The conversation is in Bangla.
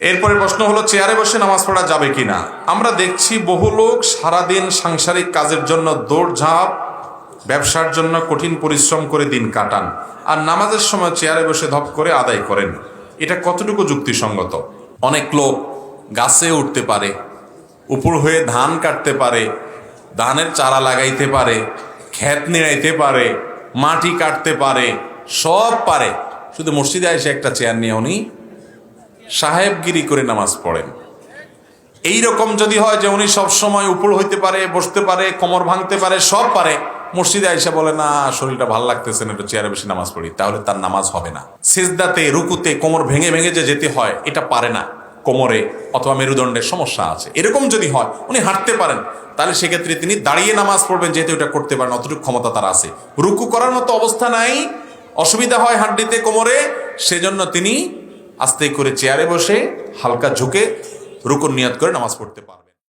এরপরে প্রশ্ন হলো, চেয়ারে বসে নামাজ পড়া যাবে কিনা? আমরা দেখছি বহু লোক সারাদিন সাংসারিক কাজের জন্য দৌড়ঝাঁপ ব্যবসার জন্য কঠিন পরিশ্রম করে দিন কাটান, আর নামাজের সময় চেয়ারে বসে ধপ করে আদায় করেন। এটা কতটুকু যুক্তিসঙ্গত? অনেক লোক গাছে উঠতে পারে, উপর হয়ে ধান কাটতে পারে, ধানের চারা লাগাইতে পারে, ক্ষেত নিড়াইতে পারে, মাটি কাটতে পারে, সব পারে। শুধু মসজিদে এসে একটা চেয়ার নিয়ে উনি সাহেবগিরি করে নামাজ পড়েন। এই রকম যদি হয় যে উনি সব সময় উপর হইতে পারে, বসতে পারে, কোমর ভাঙতে পারে, সব পারে, মসজিদে আইসা বলে, না, শরীরটা ভালো লাগতেছে না, একটু চেয়ারে বেশি নামাজ পড়ি। তাহলে তার নামাজ হবে না। সেজদাতে, রুকুতে, কোমর ভেঙে ভেঙে যে যেতে হয়, এটা পারে না। কোমরে অথবা মেরুদণ্ডের সমস্যা আছে। এরকম যদি হয়, উনি হাঁটতে পারেন, তাহলে সেক্ষেত্রে তিনি দাঁড়িয়ে নামাজ পড়বেন, যেহেতু এটা করতে পারেন, অতটুকু ক্ষমতা তার আছে। রুকু করার মতো অবস্থা নাই, অসুবিধা হয় হাড্ডিতে, কোমরে, সেজন্য তিনি আস্তে করে চেয়ারে বসে হালকা ঝুঁকে রুকুন নিয়াত করে নামাজ পড়তে পারেন